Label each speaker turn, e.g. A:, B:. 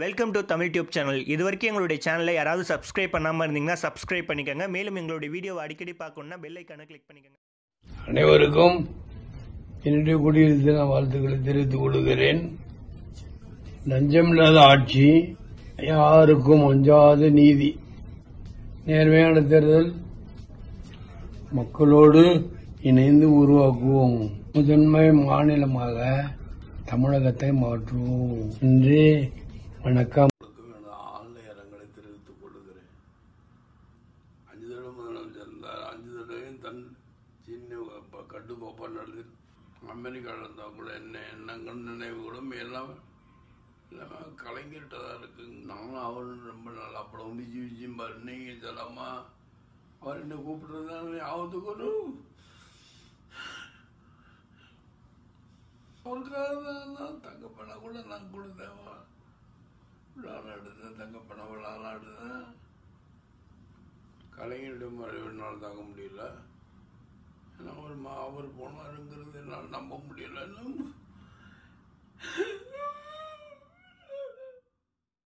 A: Welcome to Tamil tube channel இது வரைக்கும் எங்களுடைய சேனலை யாராவது சப்ஸ்கிரைப் பண்ணாமல் இருந்தீங்கன்னா சப்ஸ்கிரைப் பண்ணிக்கோங்க. மேலும் எங்களுடைய வீடியோவை அடிக்கடி பார்க்கணுன்னா பெல் ஐக்கானை கிளிக் பண்ணிக்கோங்க.
B: அனைவருக்கும் என்னுடைய குடியரசு தின வாழ்த்துக்களை தெரிவித்துக் கொள்கிறேன். லஞ்சமில்லாத ஆட்சி யாருக்கும் அஞ்சாத நீதி. நேர்மையான தேர்தல் மக்களோடு இணைந்து உருவாக்குவோம். முதன்மை மாநிலமாக தமிழகத்தை மாற்றுவோம். என்று வணக்கம். ஆழ்ந்த இரங்கலை தெரிவித்துக் கொள்கிறேன் அஞ்சு தடவை முதலமைச்சர் அஞ்சு தடவையும் தன் சின்ன கட்டுக்கோப்பா நடத்தி அமெரிக்காவில் இருந்தால் கூட என்ன எண்ணங்கள் நினைவுகளும் எல்லாம் எல்லாமே கலைஞர்கிட்ட தான் இருக்கு நானும் அவரும் ரொம்ப நல்லா படம் விஜி விஜயும் பாரு நீங்கள் சொல்லாமா அவர் என்ன கூப்பிடுறது ஆபத்துக்கு ஒரு அவருக்காக தான் நான் கூட நான் கொடுத்தேன். விழாலாம் எடுத்தேன் தங்கப்பணம் விழாலாம் எடுத்தேன். கலைஞருடைய மறைவினால் தாங்க முடியல. ஏன்னா ஒரு மா அவர் போனாருங்கிறது என்னால் நம்ப முடியலன்னு